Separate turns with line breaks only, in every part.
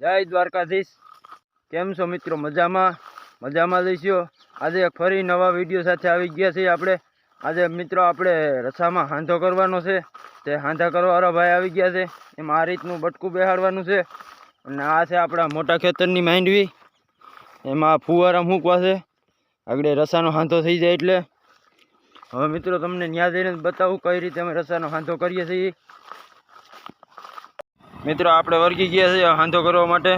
જય દ્વારકાધીશ. કેમ છો મિત્રો? મજામાં? મજામાં જઈશું આજે ફરી નવા વીડિયો સાથે આવી ગયા છીએ આપણે. આજે મિત્રો આપણે રસામાં હાંધો કરવાનો છે. તે હાંધા કરવાવાળા ભાઈ આવી ગયા છે. એમાં આ રીતનું બટકું બેહાડવાનું છે. અને આ છે આપણા મોટા ખેતરની માંડવી. એમાં ફુવારા મૂકવા છે. આગળ રસાનો હાંધો થઈ જાય એટલે. હવે મિત્રો તમને ન્યા જઈને બતાવું કઈ રીતે અમે રસાનો હાંધો કરીએ છીએ. મિત્રો, આપણે વર્ગી ગયા છીએ હાંધો કરવા માટે.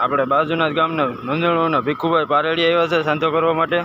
આપણે બાજુના જ ગામના નંદણોના ભીખુભાઈ પારેડી આવ્યા છે સાંધો કરવા માટે.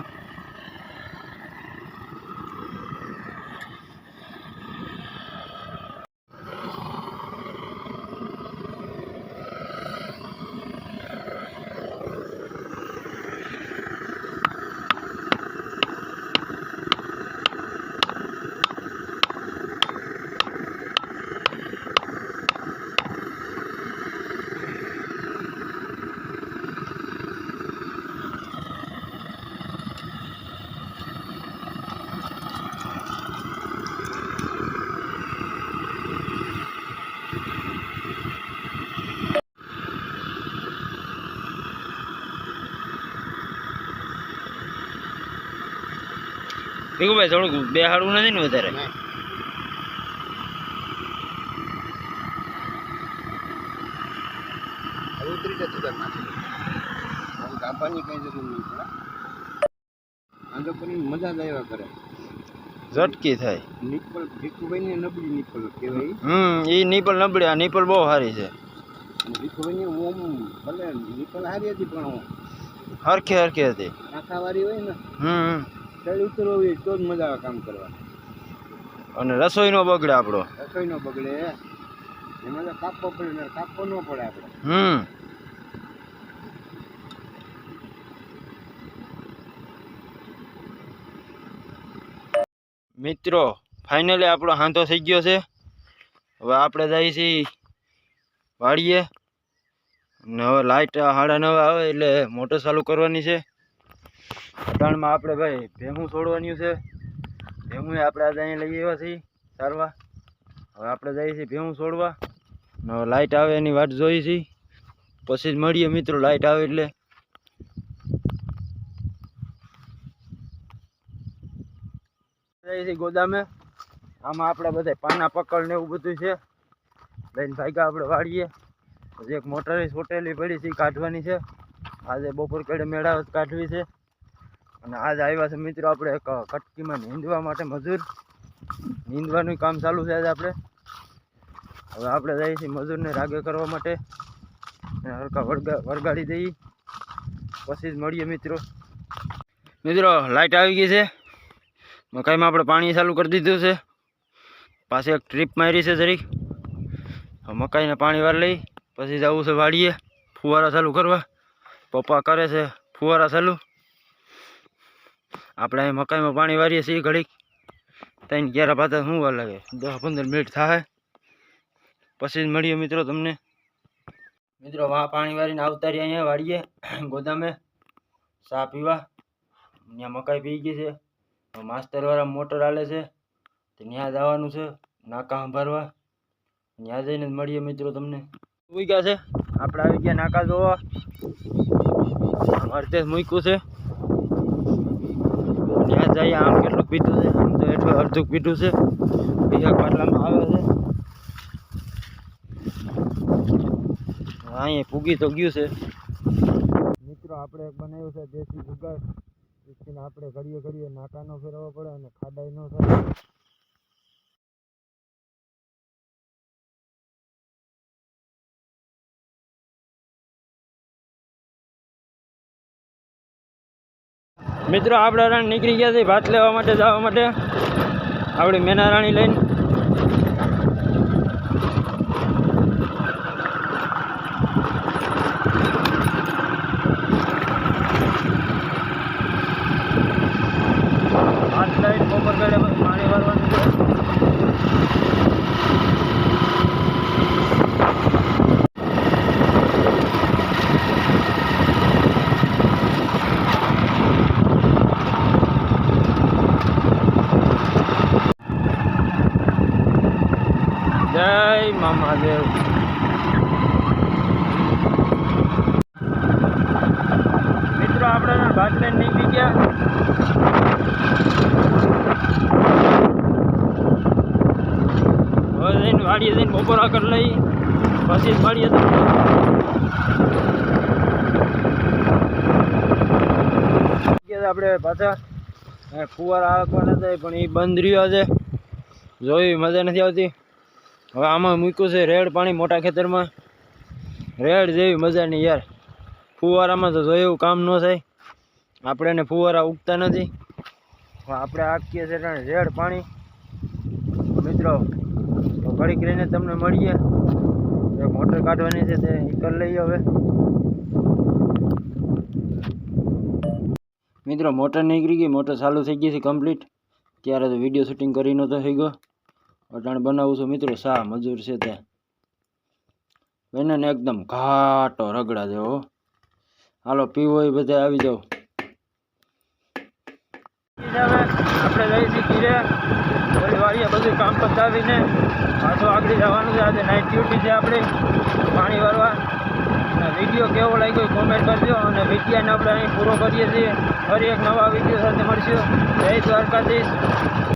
ભીખુભાઈ થોડુંક બેહાડવું નથી ને વધારે?
ઉતરી જતું આમ કાપવાની કઈ જરૂર નહીં પડે. કરીને મજા જ આવ્યા કરે.
ઝટકી થાય.
નિપલ ભીખુભાઈ ને નબળી નિપલ કહેવાય
હમ એ નીપલ નબળી આ નીપલ બહુ સારી છે.
ભીખુભાઈ ની ઓમ ભલે નિપલ સારી હતી પણ
હરખે હરખે હતી.
આખાવાળી હોય ને.
હમ.
ચડી ઉતરવો તો જ મજા આવે કામ કરવાની.
અને રસોઈનો બગડે આપણો.
રસોઈ નો બગડે એમાં તો કાપવો પડે ને કાપવો ન પડે આપણે.
હમ. મિત્રો ફાઇનલી આપણો હાંધો થઈ ગયો છે. હવે આપણે જઈએ છીએ વાળીએ અને હવે લાઇટ સાડા નવે આવે એટલે મોટર ચાલુ કરવાની છે. અટાણમાં આપણે ભાઈ ભેમું છોડવાની છે. ભેમું આપણે આજે અહીંયા લઈ આવ્યા છીએ સારવા. હવે આપણે જઈએ છીએ ભેમું છોડવા. લાઇટ આવે એની વાટ જોઈએ છીએ. પછી જ મળીએ મિત્રો લાઇટ આવે એટલે. જઈએ છીએ ગોદામે. આમાં આપણે બધા પાના પકડ ને એવું બધું છે. લઈને ભાગ્યા આપણે વાળીએ પછી એક મોટર છોટેલી પડી છે કાઢવાની છે. આજે બપોર કડે મેળાવત કાઢવી છે. અને આજ આવ્યા છે મિત્રો આપણે એક કટકીમાં નીંદવા માટે મજૂર. નીંદવાનું કામ ચાલુ છે આજે આપણે. હવે આપણે જઈએ છીએ મજૂરને રાગે કરવા માટે. હરકા વળગા વળગાડી દઈએ. પછી જ મળીએ મિત્રો. મિત્રો લાઇટ આવી ગઈ છે. મકાઈમાં આપણે પાણી ચાલુ કરી દીધું છે. પાસે એક ટ્રીપ મારી છે જરીક. મકાઈને પાણી વાર લઈ, પછી જવું છે વાડીએ. ફુવારા ચાલુ કરવા. પપ્પા કરે છે ફુવારા ચાલુ. આપણે અહીં મકાઈમાં પાણી વારીએ છીએ ઘડીક. ત્યાં ગ્યારા પાતા શું વાર લાગે? દસ પંદર મિનિટ થાય. પછી જ મળીએ મિત્રો તમને. મિત્રો, વાં પાણી વારીને આવતા રહ્યા અહીંયા વાળીએ ગોદામે. ચા પીવા. ત્યાં મકાઈ પી ગઈ છે. માસ્તરવાળા મોટર હાલે છે. ત્યાં જવાનું છે. નાકા સંભાળવા. ત્યાં જઈને મળીએ મિત્રો તમને. મૂક્યા છે? આપણે આવી ગયા નાકા જોવા અમારે તે મૂક્યું છે. ત્યાં જઈએ, આમ કેટલું પીધું છે? આમ તો એટલું અડધું પીધું છે. બીજા પાટલામાં આવે છે. અહીંયા પૂગી તો ગયું છે. મિત્રો, આપણે બનાવ્યું છે, દેશી જુગાડ આપણે ઘડીએ ઘડીએ નાકા ન ફેરવવા પડે અને ખાડાઈ ન થાય. મિત્રો, આપણે રાણી નીકળી ગયા છે. ભાત લેવા માટે, જવા માટે. આપણી મેના રાણી લઈને ભાત લઈને બપોર ગળે પાણી વાળવાનું છે મામાદેવ મિત્રો, આપણે બાટલે નીકળી ગયા. હવે જઈને વાડીએ જઈને બપોરા કરી લઈ, પછી વાડીએ આપણે પાછા ફુવારા હાંકવાના થાય પણ એ બંધ રહ્યો છે. જોઈ મજા નથી આવતી. હવે આમાં મૂક્યું છે રેડ પાણી મોટા ખેતરમાં. રેડ જેવી મજા નહીં યાર. ફુવારામાં તો જોયું કામ ન થાય. આપણે એને ફુવારા ઉગતા નથી. પણ આપણે આખીએ છીએ રેડ પાણી. મિત્રો, તો ઘડીક રહીને તમને મળીએ. મોટર કાઢવાની છે તે કરી લઈએ હવે. મિત્રો, મોટર નીકળી ગઈ, મોટર ચાલુ થઈ ગઈ છે કમ્પ્લીટ ત્યારે તો વીડિયો શૂટિંગ કરી નહોતો થઈ ગયો. અટાણ બનાવું છું મિત્રો શા મજૂર છે ત્યાં એને ને એકદમ ઘાટો રગડા જેવો. હાલો, પીવો એ બધા આવી જાઓ. આપણે જઈ છીએ ઘીરે ઓલી વાડીએ બધું કામ પતાવીને પાછું આગળ જવાનું છે. આજે નાઇટ ડ્યુટી છે આપણી. પાણી અને વીડિયો કેવો લાગ્યો કોમેન્ટ કરજો. અને વિડીયોને આપણે અહીં પૂરો કરીએ છીએ. ફરી એક નવા વીડિયો સાથે મળશું. જય દ્વારકાધીશ.